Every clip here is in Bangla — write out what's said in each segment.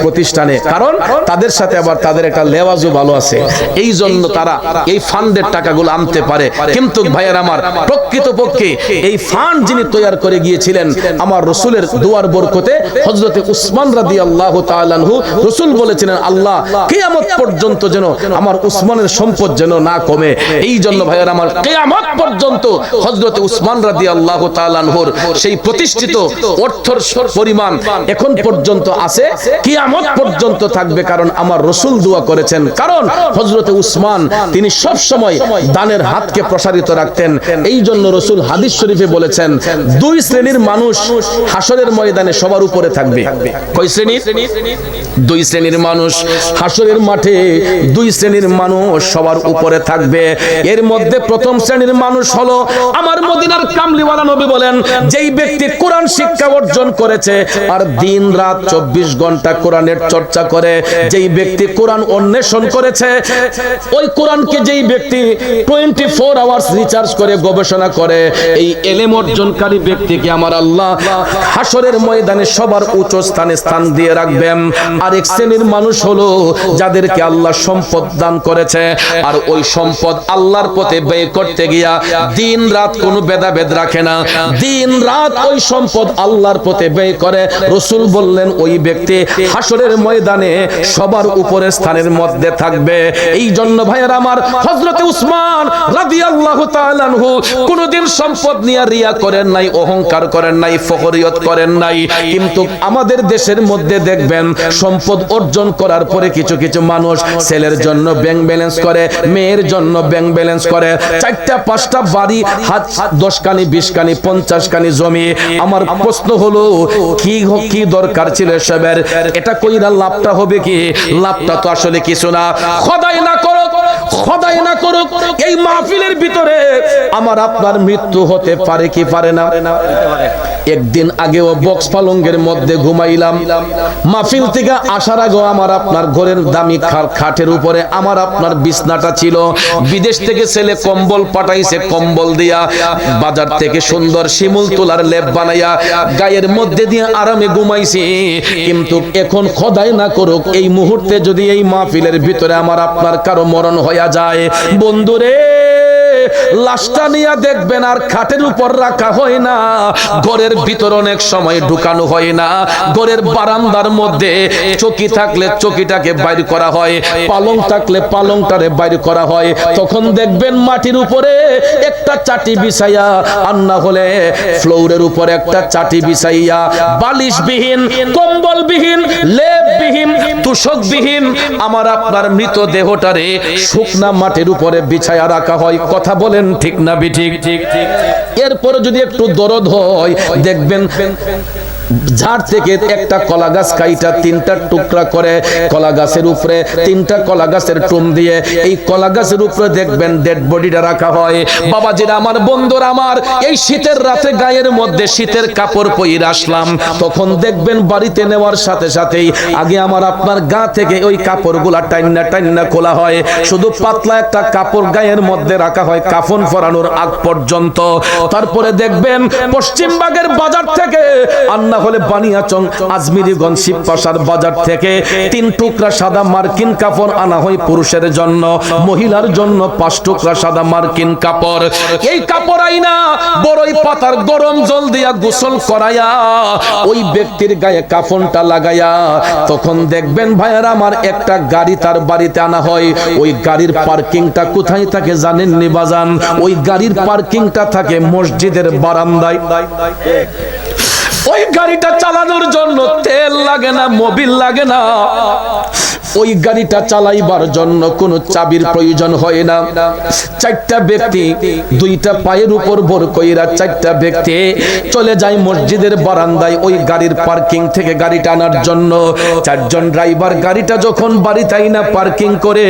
প্রতিষ্ঠানে কারণ তাদের সাথে আবার তাদের একটা লেওয়াজও ভালো আছে। এই জন্য তারা এই ফান্ডের টাকাগুলো আনতে পারে। কিন্তু ভাইয়ের আমার প্রকৃত পক্ষে এই ফান্ড যিনি তৈরি করে গিয়েছিলেন আমার রসুলের দুয়ার বরকতে হজরতে উসমান রাদি আল্লাহ রসুল বলেছিলেন, আল্লাহ, কেয়ামত পর্যন্ত যেন আমার উসমানের সম্পদ যেন না কমে। এই জন্য ভাইয়ের আমার কেয়ামত পর্যন্ত হজরতে উসমান আল্লাহ সেই প্রতিষ্ঠিত অর্থর পরিমাণ এখন পর্যন্ত আছে। কিয়ামত পর্যন্ত থাকবে কারণ আমার রসুল দোয়া করেছেন। কারণ হজরতে উসমান, তিনি সব সময় দানের হাতকে প্রসারিত রাখতেন। এই জন্য রসুল হাদিস শরীফে বলেছেন, দুই শ্রেণির মানুষ হাসরের ময়দানে সবার উপরে থাকবে। কয় শ্রেণির? দুই শ্রেণির মানুষ হাসরের মাঠে দুই শ্রেণির মানুষ সবার উপরে থাকবে। এর মধ্যে প্রথম শ্রেণির মানুষ হলো আমার মদিনার কামলিওয়ালা নবী বলেন, যেই ব্যক্তি কোরআন শিক্ষা অর্জন করেছে আর দিন রাত চব্বিশ ঘণ্টা কোরআনের চর্চা করে, যেই ব্যক্তি কোরআন অন্বেষণ করেছে, ওই কোরআনকে যেই ব্যক্তি টোয়েন্টি ফোর আওয়ার্স রিচার্জ করে, গবেষণা করে, এই এলেম অর্জনকারী ব্যক্তিকে আমার আল্লাহ হাসরের ময়দানে সবার উচ্চ স্থানে স্থান দিয়ে রাখবেন আরেক শ্রেণির মানুষ হলো যাদেরকে আল্লাহ সম্পদ দান করেছে, আর ওই সম্পদ আল্লাহর পথে ব্যয় করতে গিয়া দিন রাত কোনো ভেদাভেদ রাখে না। দিন রাত ওই সম্পদ আল্লাহর পথে ব্যয় করে। রসুল বললেন, ওই ব্যক্তি হাসরের ময়দানে সবার উপরে স্থানের মধ্যে থাকবে। এই জন্য ভাইয়ের আমার হজরতে উসমান তাআলা আনহু কোনোদিন সম্পদ নিয়ে রিয়া করেন নাই, অহংকার করেন নাই, ফখরিয়ত করেন নাই। কিন্তু আমাদের দেশের মধ্যে দেখবেন সম্পদ অর্জন করার পরে কিছু কিছু মানুষ ছেলের জন্য ব্যাংক ব্যালেন্স করে, মেয়ের জন্য ব্যাংক ব্যালেন্স করে। চারটা, পাঁচটা বাড়ি, হাত দশ কানি বিশ কানি পঞ্চাশ কানি জমি। আমার প্রশ্ন হলো, কি কি দরকার ছিল এসবের? এটা কইরা লাভটা হবে কি? লাভটা তো আসলে কিছু না। খদাই না করো খদাই না করো এই মাহফিলের ভিতরে আমার আপনার মৃত্যু হতে পারে কি পারে না? একদিন আগেও বক্স পালঙ্গের মধ্যে ঘুমাইলাম। মাহফিল থেকে আসার আগেও আমার আপনার ঘরের দামি খাটের উপরে আমার আপনার বিছনাটা ছিল। বিদেশ থেকে ছেলে কম্বল পাঠাইছে কম্বল দিয়া। বাজার থেকে সুন্দর শিমুল তোলার লেপ বানাইয়া গায়ের মধ্যে দিয়ে আরামে ঘুমাইছি। কিন্তু এখন খদাই না করুক, এই মুহূর্তে যদি এই মাহফিলের ভিতরে আমার আপনার কারও মরণ হইয়া যায়, বন্ধুরে! লাশটা নিয়ে দেখবেন আর খাটের উপর রাখা হয় না। ঘরের ভিতর অনেক সময় ঢুকানো হয় না। ঘরের বারান্দার মধ্যে চকি থাকলে চকিটাকে বাইর করা হয়, পালং থাকলে পালংটারে বাইর করা হয়। তখন দেখবেন মাটির উপরে একটা চাটি বিছাইয়া আর না হলে ফ্লোরের উপরে একটা চাটি বিছাইয়া, বালিশবিহীন, কম্বলবিহীন তুষকবিহীন আমার আপনার মৃত দেহটারে শুকনা মাটির উপরে বিছায়া রাখা হয়। কথা বলেন ঠিক না বিঠিক? ঠিক ঠিক। এরপরে যদি একটু দরদ হয় দেখবেন ঝাড় থেকে একটা কলা গাছ কাইটা তিনটা টুকরা করে কলা গাছের উপরে, তিনটা কলা গাছের টুম দিয়ে এই কলা গাছের উপরে দেখবেন ডেড বডিটা রাখা হয়। বাবাজিরা, আমার বন্ধুরা আমার, এই শীতের রাতে গায়ের মধ্যে শীতের কাপড় পইরে আসলাম। তখন দেখবেন বাড়িতে নেওয়ার সাথে সাথেই আগে আমার আপনার গা থেকে ওই কাপড়গুলা টাইনা টাইনা খোলা হয়। শুধু পাতলা একটা কাপড় গায়ের মধ্যে রাখা হয়, কাফন ফরানোর আগ পর্যন্ত। তারপরে দেখবেন পশ্চিমবাগের বাজার থেকে আর না হলে বানিয়াচং আজমিরিগঞ্জ শিবপাশার বাজার থেকে তিন টুকরা সাদা মার্কিন কাপড় আনা হয় পুরুষের জন্য, মহিলার জন্য পাঁচ টুকরা সাদা মার্কিন কাপড়। এই কাপড় আইনা বড়ই পাতার গরম জল দিয়া গোসল করায়া, ওই ব্যক্তির গায়ে কাফনটা লাগায়া, তখন দেখবেন ভাইয়ার আমার একটা গাড়ি তার বাড়িতে আনা হয়, ওই গাড়ির পার্কিংটা কোথায় থাকে জানেন নি বাজান? ওই গাড়ির পার্কিংটা থাকে মসজিদের বারান্দায়। ওই গাড়িটা চালানোর জন্য তেল লাগে না, মোবিল লাগে না। ওই গাড়িটা চালাইবার জন্য কোনো চাবির প্রয়োজন হয় না। চারটা ব্যক্তি দুইটা পায়ের উপর ভর কইরা চারটা ব্যক্তি চলে যায় মসজিদের বারান্দায় ওই গাড়ির পার্কিং থেকে গাড়িটা আনার জন্য। চারজন ড্রাইভার গাড়িটা যখন বাড়িতে না পার্কিং করে,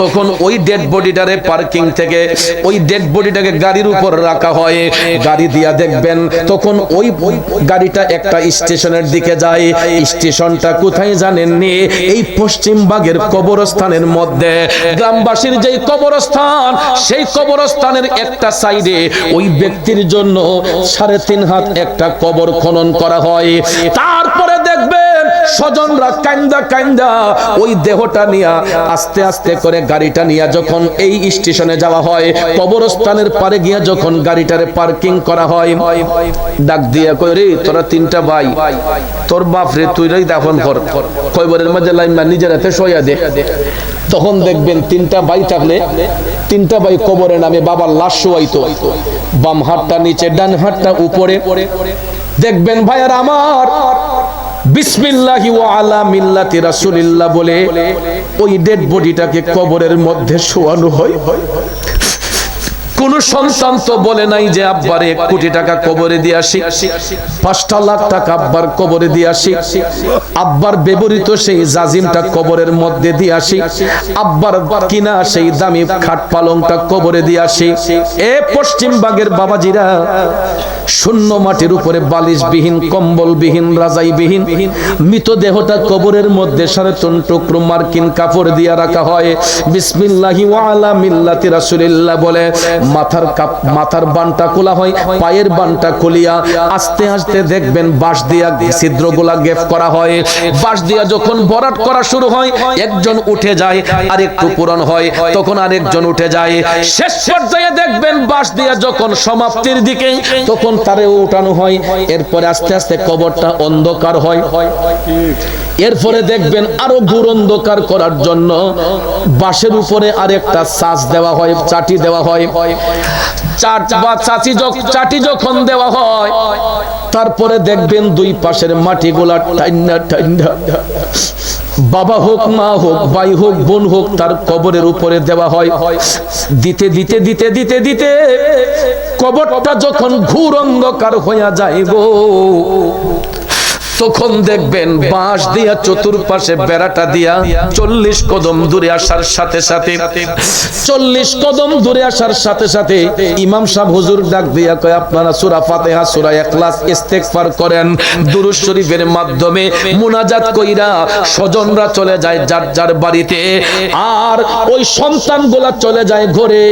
তখন ওই ডেড বডিটারে পার্কিং থেকে, ওই ডেড বডিটাকে গাড়ির উপর রাখা হয়। গাড়ি দিয়া দেখবেন, তখন ওই ওই গাড়িটা গাড়িটা একটা স্টেশনের দিকে যায় স্টেশনটা কোথায় জানেননি? এই পশ্চিম বাগের কবরস্থানের মধ্যে। গ্রামবাসীর যে কবরস্থান, সেই কবরস্থানের একটা সাইডে ওই ব্যক্তির জন্য সাড়ে তিন হাত একটা কবর খনন করা হয়। তারপরে স্বজনরা কান্দা কান্দা ওই দেহটা নিয়ে আস্তে আস্তে করে গাড়িটা নিয়ে যখন এই স্টেশনে যাওয়া হয়, কবরস্থানের পারে গিয়া যখন গাড়িটারে পার্কিং করা হয়, ডাক দিয়া কই রে, তোরা তিনটা ভাই, তোর বাপ রে, তুই রে, দাফন কর। কয়বরের মধ্যে লাইমা নিজের হাতে সইয়া দে। তখন দেখবেন তিনটা ভাই থাকলে, তিনটা ভাই কবরে নামে বাবার লাশ শোয়াইতো। বাম হাতটা নিচে, ডান হাতটা উপরে। দেখবেন ভাইয়ার আমার বিসমিল্লাহি ওয়া আলা বলে ওই ডেড বডিটাকে কবরের মধ্যে শোয়ানো হয়। কোন সন্তান তো বলে নাই যে, আব্বারে এক কোটি টাকা কবরে দিয়ে আসি। পাঁচটা লাখ টাকা আব্বার কবরে দিয়ে আসি। আব্বার ব্যবহৃত সেই জাজিমটা কবরের মধ্যে দিয়ে আসি। আব্বার কিনা সেই দামি খাট পালংটা কবরে দিয়ে আসি। এ পশ্চিম বাগের বাবাজিরা শূন্য মাটির উপরে বালিশবিহীন, কম্বলবিহীন, রাজাইবিহীন, মৃতদেহটা কবরের মধ্যে সাড়ে তিন টুকরো মার্কিন কাপড় দিয়ে রাখা হয়। বিসমিল্লাহি ওয়া আলা মিল্লাতি রাসূলিল্লাহ বলে মাথার কাপ, মাথার বানটা খোলা হয়, পায়ের বানটা খুলিয়া আস্তে আস্তে দেখবেন বাঁশ দিয়া ছিদ্রগুলা গেফ করা হয়। বাঁশ দিয়া যখন বরাট করা শুরু হয়, একজন উঠে যায় আর একটু পূরণ হয়, তখন আরেকজন উঠে যায়। শেষ পর্যায়ে দেখবেন বাঁশ দিয়া যখন সমাপ্তির দিকে, তখন তারে উঠানো হয়, এরপরে আস্তে আস্তে কবরটা অন্ধকার হয়। এরপরে দেখবেন আরও ঘুর অন্ধকার করার জন্য বাঁশের উপরে আরেকটা সাজ দেওয়া হয়, চাটি দেওয়া হয়। চাট বা চাটি যখন দেওয়া হয়, তারপরে দেখবেন দুই পাশের মাটিগুলা টাইনা টাইনা। বাবা হোক, মা হোক, ভাই হোক, বোন হোক, তার কবরের উপরে দেওয়া হয়। দিতে দিতে দিতে দিতে দিতে কবরটা যখন ঘুর অন্ধকার হইয়া যায় গো তখন দেখবেন বাঁশ দিয়া চতুর্পাশে বেড়াটা দিয়া চল্লিশ কদম দূরে আসার সাথে সাথে, চল্লিশ কদম দূরে আসার সাথে সাথে ইমাম সাহেব হুজুর ডাক দিয়া কয়, আপনারা সুরা ফাতেহা, সুরা এখলাস ইস্তেগফার করেন, দুরূদ শরীফের মাধ্যমে মুনাজাত কইরা স্বজনরা চলে যায় যার যার বাড়িতে। আর ওই সন্তানগুলা চলে যায় ঘরে।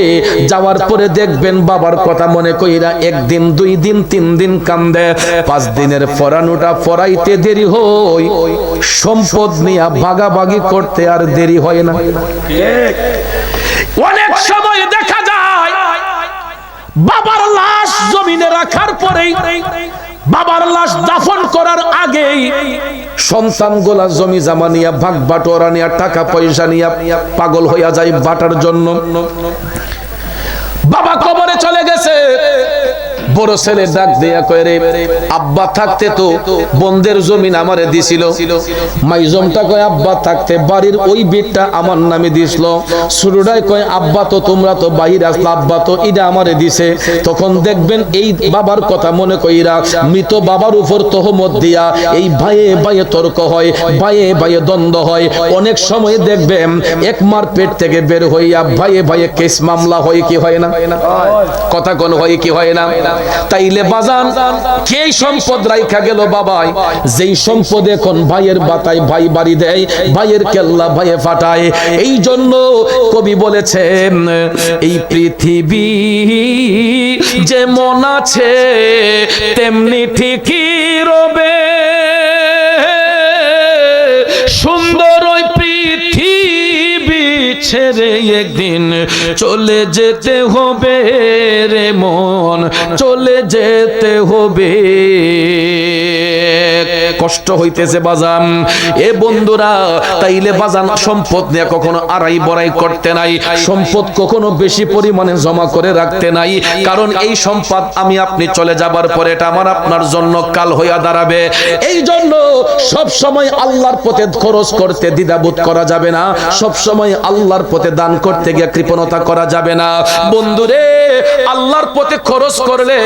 যাওয়ার পরে দেখবেন বাবার কথা মনে কইরা একদিন, দুই দিন, তিন দিন কান্দে। পাঁচ দিনের ফরানোটা ফরাইতে দেরি হই, সম্পদ নিয়ে ভাগাভাগি করতে আর দেরি হয় না। অনেক সময় দেখা যায়, বাবার লাশ জমিনে রাখার পরেই বাবার লাশ দাফন করার আগেই সন্তান গোলা জমি জামা নিয়া, ভাগ বাটোয়ারা নিয়া, টাকা পয়সা নিয়া পাগল হইয়া যায় বাটার জন্য। বাবা কবরে চলে গেছে। বড় ছেলে ডাক দেয়া কয় রে, আব্বা থাকতে তো বন্ধের জমিন আমারে দিছিল। মাইজমটা কয়, আব্বা থাকতে, বাড়ির ওই বিটটা আমার নামে দিছিল। শুরুটাই কয়, আব্বা তো তোমরা তো বাহির আসলা, আব্বা তো এটা আমারে দিছে। তখন দেখবেন এই বাবার কথা মনে কইরা মৃত বাবার উপর তহমত দিয়া এই ভাইয়ে ভাইয়ে তর্ক হয়, ভাইয়ে ভাইয়ে দ্বন্দ্ব হয়। অনেক সময় দেখবেন এক মার পেট থেকে বের হইয়া ভাইয়ে ভাইয়ে কেস মামলা হয় কি হয় না? কথা কোন হয় কি হয় না? তাইলে বাজান কে সম্পদ রাইখা গেল বাবাই? যেই সম্পদ এখন ভাইয়ের বাতায় ভাই বাড়ি দেয়, ভাইয়ের কেল্লা ভাইয়ে ফাটায়। এই জন্য কবি বলেছেন, এই পৃথিবী যেমন আছে, তেমনি ঠিকই রবে। ছেড়ে একদিন চলে যেতে হবে রে মন চলে যেতে হবে। কষ্ট হইতেছে বাজান। এ বন্ধুরা, তাইলে বাজান, সম্পদ নিয়ে কখনো আড়াই বড়াই করতে নাই। সম্পদ কখনো বেশি পরিমাণে জমা করে রাখতে নাই। কারণ এই সম্পদ আমি আপনি চলে যাবার পরে এটা আমার আপনার জন্য কাল হইয়া দাঁড়াবে। এই জন্য সব সময় আল্লাহর পথে খরচ করতে দ্বিধাবোধ করা যাবে না। সব সময় আল্লাহর পথে দান করতে গিয়ে কৃপণতা করা যাবে না। বন্ধুরে, আল্লাহর পথে খরচ করলে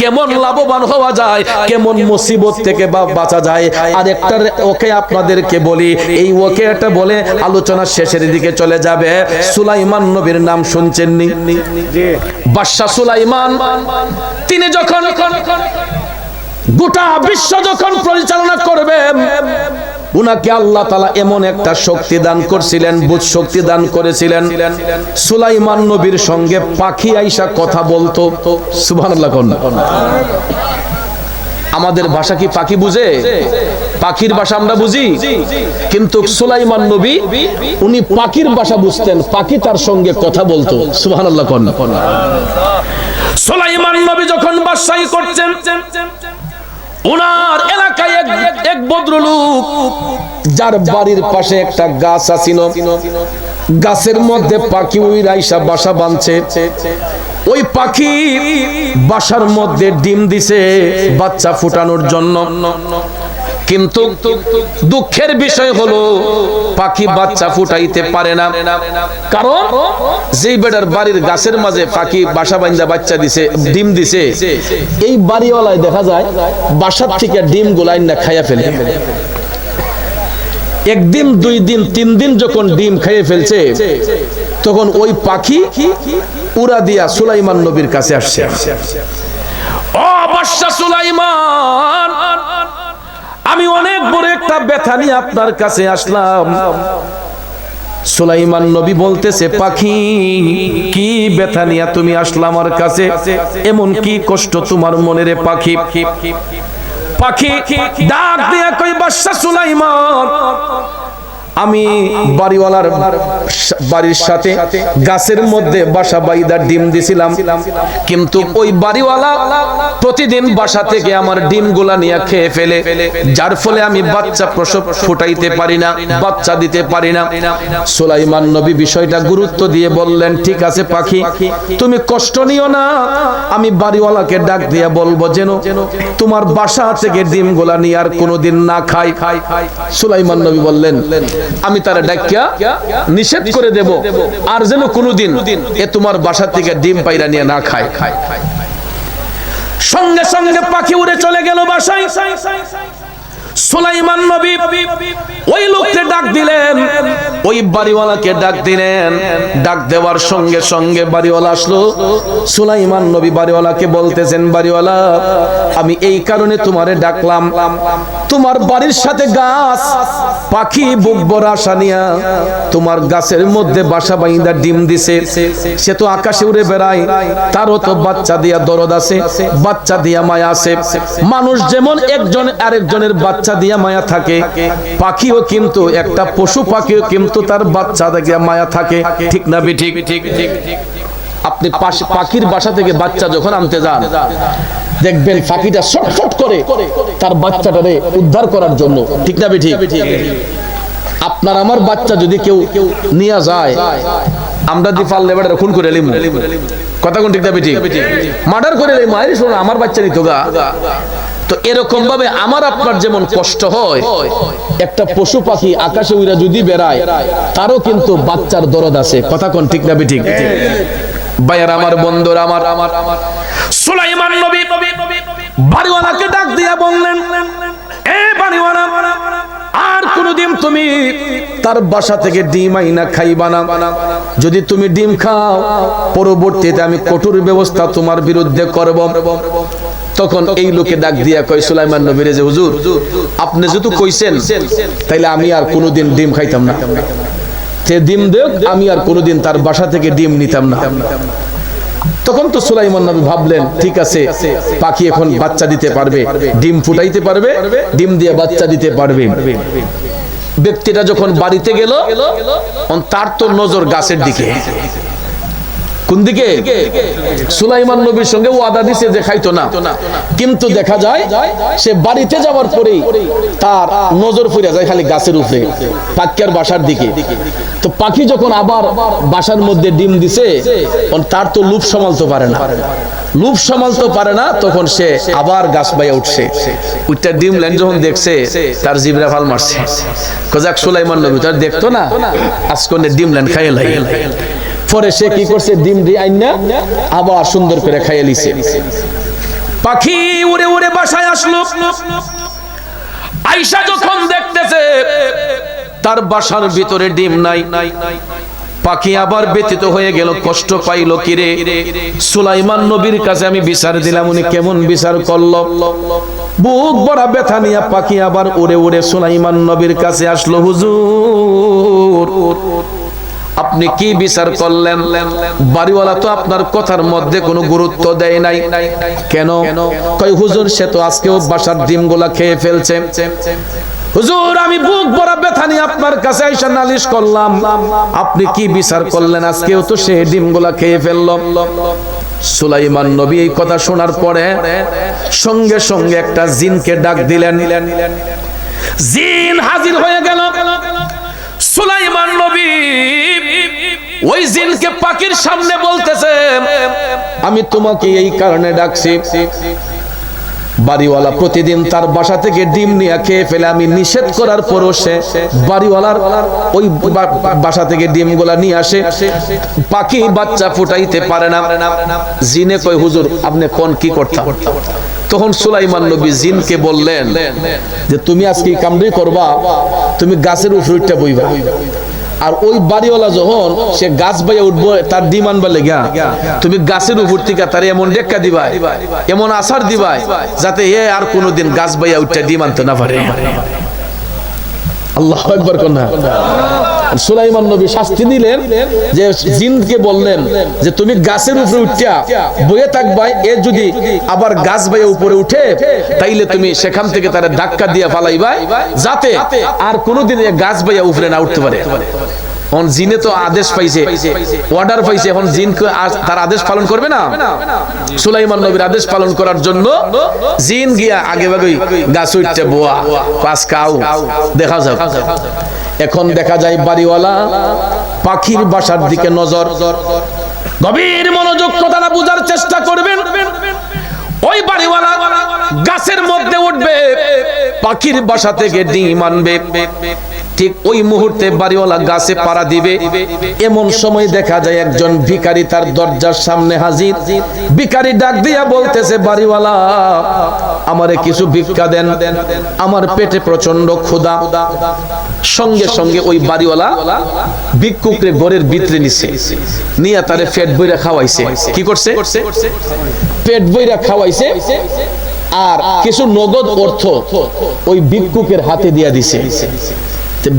কেমন লাভবান হওয়া যায়, কেমন মুসিবত থেকে বা বাঁচা যায় আর একটা ওকে আপনাদেরকে বলি এই ওকে একটা বলে আলোচনা শেষের দিকে চলে যাবে। সুলাইমান নবীর নাম শুনছেননি? বাদশাহ সুলাইমান তিনি যখন গোটা বিশ্ব যখন পরিচালনা করবেন উনাকে আল্লাহ তালা এমন একটা শক্তি দান করছিলেন বুধ শক্তি দান করেছিলেন। সুলাইমান নবীর সঙ্গে পাখি আইসা কথা বলতো। সুবহানাল্লাহ কোন আমাদের ভাষা কি পাখি বুঝে? পাখির ভাষা আমরা বুঝি। কিন্তু সুলাইমান নবী, উনি পাখির ভাষা বুঝতেন, পাখি তার সঙ্গে কথা বলতো। সুবহানাল্লাহ কোন। সুলাইমান নবী যখন বাদশাহী করছেন ওনার এলাকায় এক এক ভদ্রলোক, যার বাড়ির পাশে একটা গাছ আছিল। গাছের মধ্যে পাখি ওই রাইসা বাসা বাঁধছে। ওই পাখি বাসার মধ্যে ডিম দিছে, বাচ্চা ফুটানোর জন্য। কিন্তু দুঃখের বিষয় হলো, পাখি বাচ্চা ফুটাইতে পারে না। কারণ যেই বেটার বাড়ির গাছের মাঝে পাখি বাসা বাইন্দা বাচ্চা দিছে, ডিম দিছে, এই বাড়িওয়ালায় দেখা যায়, বাসার থেকে ডিম গুলাই না খাইয়া ফেলে। একদিন, দুই দিন, তিন দিন যখন ডিম খেয়ে ফেলছে, তখন ওই পাখি উড়া দিয়া সুলাইমান নবীর কাছে আসছে। সুলাইমান, আমি অনেক বড় একটা ব্যথা নিয়ে আপনার কাছে আসলাম। সুলাইমান নবী বলতেছে, পাখি, কি ব্যথা নিয়ে তুমি আসলা আমার কাছে? এমন কি কষ্ট তোমার মনে রে পাখি? পাখি ডাক দিয়া কই বাদশা সুলাইমান আমি বাড়িওয়ালার বাড়ির সাথে গাছের মধ্যে বাসা বাইদার ডিম দিছিলাম। কিন্তু ওই বাড়িওয়ালা প্রতিদিন বাসা থেকে আমার ডিমগুলা নিয়ে খেয়ে ফেলে, যার ফলে আমি বাচ্চা প্রসব ফুটাইতে পারি না, বাচ্চা দিতে পারি না। সুলাইমান নবী বিষয়টা গুরুত্ব দিয়ে বললেন, ঠিক আছে পাখি, তুমি কষ্ট নিও না। আমি বাড়িওয়ালাকে ডাক দিয়ে বলব, যেন তোমার বাসা থেকে ডিমগুলা নিয়ে আর কোনোদিন না খাই খাই সুলাইমান নবী বললেন আমি তার ডাকিয়া নিষেধ করে দেব। আর যেন কোনোদিন এ তোমার বাসার থেকে ডিম পাইরা নিয়ে না খায়। সঙ্গে সঙ্গে পাখি উড়ে চলে গেল বাসায়। সুলাইমান নবী, ওই লোককে ডাক দিলেন। ওই বাড়িওয়ালাকে ডাক দিলেন। ডাক দেওয়ার সঙ্গে সঙ্গে বাড়িওয়ালা আসলো। সুলাইমান নবী বাড়িওয়ালাকে বলতেছেন, বাড়িওয়ালা, আমি এই কারণে তোমারে ডাকলাম। তোমার বাড়ির সাথে গাছ, পাখি তোমার গাছের মধ্যে বাসা বাইন্দা ডিম দিছে। সে তো আকাশে উড়ে বেড়ায়, তারও তো বাচ্চা দিয়া দরদ আছে, বাচ্চা দিয়া মায়া আছে। মানুষ যেমন একজন আরেকজনের বাচ্চা দিয়া মায়া থাকে। পাখিও কিন্তু একটা পশু পাখিও কিন্তু তার বাচ্চা দিয়া মায়া থাকে। ঠিক না ঠিক আপনি পাখির বাসা থেকে বাচ্চা যখন আনতে যান, দেখবেন পাখিটা ছটফট করে তার বাচ্চাটারে উদ্ধার করার জন্য। ঠিক না ঠিক আপনার আমার বাচ্চা যদি কেউ নিয়ে যায়, আমরা দি পারলে বেটা খুন করে এলিম কথা কোন ঠিক না ঠিক মার্ডার করে এলিম মায়ের শোনো, আমার বাচ্চা নিত গা। তো এরকম ভাবে আমার আপনার যেমন কষ্ট হয়, একটা পশু পাখি আকাশে উড়া যদি বেড়ায়, তারও কিন্তু বাচ্চার দরদ আছে। কথা কোন ঠিক না ঠিক? ভাইয়ার আমার বন্ধুরা আমার আমার আমার। সুলাইমান নবী বাড়িওয়ালাকে ডাক দিয়া বললেন, এ বাড়িওয়ালা, আর কোনদিন তুমি তার বাসা থেকে ডিম আইনা খাইবা না। যদি তুমি ডিম খাও, পরবর্তীতে আমি কঠোর ব্যবস্থা তোমার বিরুদ্ধে করব। তখন এই লোকে ডাক দিয়া কয়, সুলাইমান নবীরে যে, হুজুর, আপনি যেহেতু কইছেন, তাইলে আমি আর কোনোদিন ডিম খাইতাম না। সে ডিম দেখ আমি আর কোনোদিন তার বাসা থেকে ডিম নিতাম না। তখন তো সুলাইমান নবী ভাবলেন, ঠিক আছে, পাখি এখন বাচ্চা দিতে পারবে, ডিম ফুটাইতে পারবে, ডিম দিয়ে বাচ্চা দিতে পারবে। ব্যক্তিটা যখন বাড়িতে গেল তার তো নজর গাছের দিকে। কোন দিকে সুলাইমান নবীর সঙ্গে ওয়াদা দিছে যে খাইতো না। কিন্তু দেখা যায়, সে বাড়িতে যাওয়ার পরেই তার নজর ফিরে যায় খালি গাছের উপরে, পাখিয়ার বাসার দিকে। তো পাখি যখন আবার বাসার মধ্যে ডিম দিছে তার তো লুপ সামালতে পারে না। লুপ সামালতে পারে না, তখন সে আবার গাছ বাইয়া উঠছে। উঠটা ডিম ল্যান্ড যখন দেখছে, তার জিবরা ফাল মারছে। কজাক সুলাইমান নবী তার দেখতো না আজকে ডিম ল্যান্ড খাইয়ে লাগে পরে সে কি করছে? ডিম দিয়ে আইনা আবার সুন্দর করে খাইয়ে লিছে। পাখি উড়ে উড়ে বাসায় আসলো। আইসা যখন দেখতেছে, তার বাসার ভিতরে ডিম নাই। পাখি আবার ব্যতীত হয়ে গেল, কষ্ট পাইল কিরে? সুলাইমান নবীর কাছে আমি বিচার দিলাম, উনি কেমন বিচার করল? বুক বড়া ব্যথা নিয়ে পাখি আবার উড়ে উড়ে সুলাইমান নবীর কাছে আসলো, হুজুর। আপনি কি বিচার করলেন? বাড়িওয়ালা তো আপনার কথার মধ্যে কোনো গুরুত্ব দেয় নাই। কেন? কই হুজুর, সে তো আজকেও বাসার ডিমগুলা খেয়ে ফেলছে। হুজুর, আমি বুক ভরা ব্যথা নিয়ে আপনার কাছে আইসা নালিশ করলাম। আপনি কি বিচার করলেন? আজকেও তো সে ডিমগুলা খেয়ে ফেলল। সুলাইমান নবী এই কথা শোনার পরে সঙ্গে সঙ্গে একটা জিনকে ডাক দিলেন। জিন হাজির হয়ে গেল। সুলাইমান নবী ওই জিনকে পাখির সামনে বলতেছে, আমি তোমাকে এই কারণে ডাকছি। বাড়িওয়ালা প্রতিদিন তার বাসা থেকে ডিম নিয়ে খেয়ে ফেলে। আমি নিষেধ করার পরও সে বাড়িওয়ালার ওই বাসা থেকে ডিমগুলা নিয়ে আসে। পাখি বাচ্চা ফুটাইতে পারে না। জিনে কয়, হুজুর, আপনি কোন কি করতাম? তখন সুলাইমান নবী জিনকে বললেন যে, তুমি আজকে কামড়ি করবা, তুমি গাছের উপরে বইবা। আর ওই বাড়িওয়ালা যখন সে গাছ বাইয়া উঠবো, তার ডিম আনবা লেগা তুমি গাছের উপর থেকে তার এমন ডেক্কা দিবাই, এমন আসার দিবাই, যাতে এ আর কোনোদিন গাছ বাইয়া উঠতে ডিম আনতে না পারে আল্লাহ একবার কন্যা। সুলাইমান নবী শাস্তি দিলেন যে জিনকে বললেন যে তুমি গাছের উপরে উঠিয়া বয়ে থাকবাই, এ যদি আবার গাছ বাইয়া উপরে উঠে, তাইলে তুমি সেখান থেকে তারা ধাক্কা দিয়ে ফালাইবাই, যাতে আর কোনোদিন এ গাছ বাইয়া উপরে না উঠতে পারে। এখন জিনে তো আদেশ পাইছে অর্ডার পাইছে। এখন জিন তার আদেশ পালন করবে না? সুলাইমান নবীর আদেশ পালন করার জন্য জিন গিয়া আগে ভাগে গাছ উঠতে বোয়া। পাঁচ কাউ। দেখা যাক। এখন দেখা যায় বাড়িওয়ালা পাখির বাসার দিকে নজর। গভীর মনোযোগ কথাটা বোঝার চেষ্টা করবেন। ওই বাড়িওয়ালা গাছের মধ্যে উঠবে, পাখির বাসা থেকে ডিম আনবে। ঠিক ওই মুহূর্তে বাড়িওয়ালা গাছে পাড়া দিবে। এমন সময় দেখা যায় একজন ভিখারি তার দরজার সামনে হাজির। ভিখারি ডাক দিয়া বলতেছে, বাড়িওয়ালা, আমারে কিছু ভিক্ষা দেন। আমার পেটে প্রচণ্ড ক্ষুধা। সঙ্গে সঙ্গে ওই বাড়িওয়ালা ভিক্ষুকরে ঘরের ভিতরে নিছে। নিয়ে তারে পেট বইরা খাওয়াইছে। কি করছে? পেট বইরা খাওয়াইছে। আর কিছু নগদ অর্থ ওই ভিক্ষুকের হাতে দিয়া দিছে।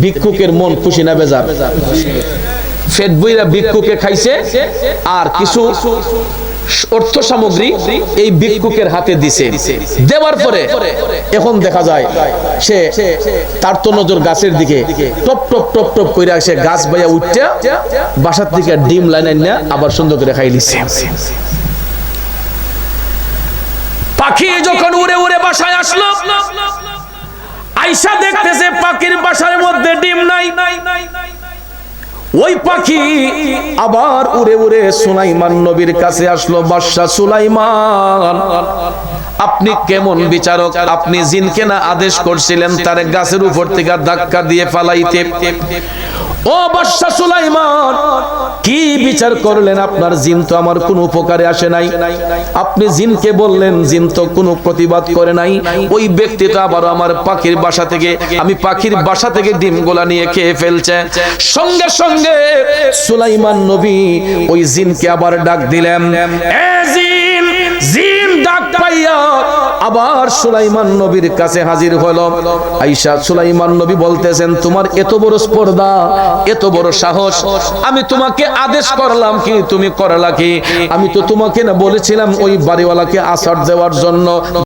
ভিক্ষুকের মন খুশি না বেজার? আর কিছু অর্থ সামগ্রী এই ভিক্ষুকের হাতে দিছে। দেওয়ার পরে এখন দেখা যায়, সে তার তো নজর গাছের দিকে। টপ টপ টপ টপ করে সে গাছ বাইয়া উঠতে বাসার থেকে ডিম লাইন আবার সুন্দর করে খাই দিছে। পাখি যখন উড়ে উড়ে বাসায় আসলো, আইসা দেখতেছে পাখির বাসার মধ্যে ডিম নাই। ওই পাখি আবার উড়ে উড়ে সুলাইমান নবীর কাছে আসলো, বাদশা সুলাইমান। আপনি কেমন বিচারক? আপনি জিনকে না আদেশ করছিলেন তার গাছের উপর থেকে ধাক্কা দিয়ে ফালাইতে। ও বাদশা সুলাইমান কি বিচার করলেন আপনার জিন তো আমার কোনো উপকারে আসে নাই। আপনি জিনকে বললেন জিন তো কোনো প্রতিবাদ করে নাই। ওই ব্যক্তি তো আবার আমার পাখির বাসা থেকে আমি পাখির বাসা থেকে ডিমগুলা নিয়ে খেয়ে ফেলছে। সঙ্গে সঙ্গে সুলাইমান নবী ওই জিনকে আবার ডাক দিলেন এ জিন পাইয়া আবার সুলাইমান নবীর কাছে হাজির হলো। আইসা, সুলাইমান নবী বলতেছেন, তোমার এত বড় স্পর্ধা, এত বড় সাহস, আমি তোমাকে আদেশ করলাম কি, তুমি করলা কি? আমি তো তোমাকে না বলেছিলাম ওই বাড়িওয়ালাকে আসার দেওয়ার জন্য।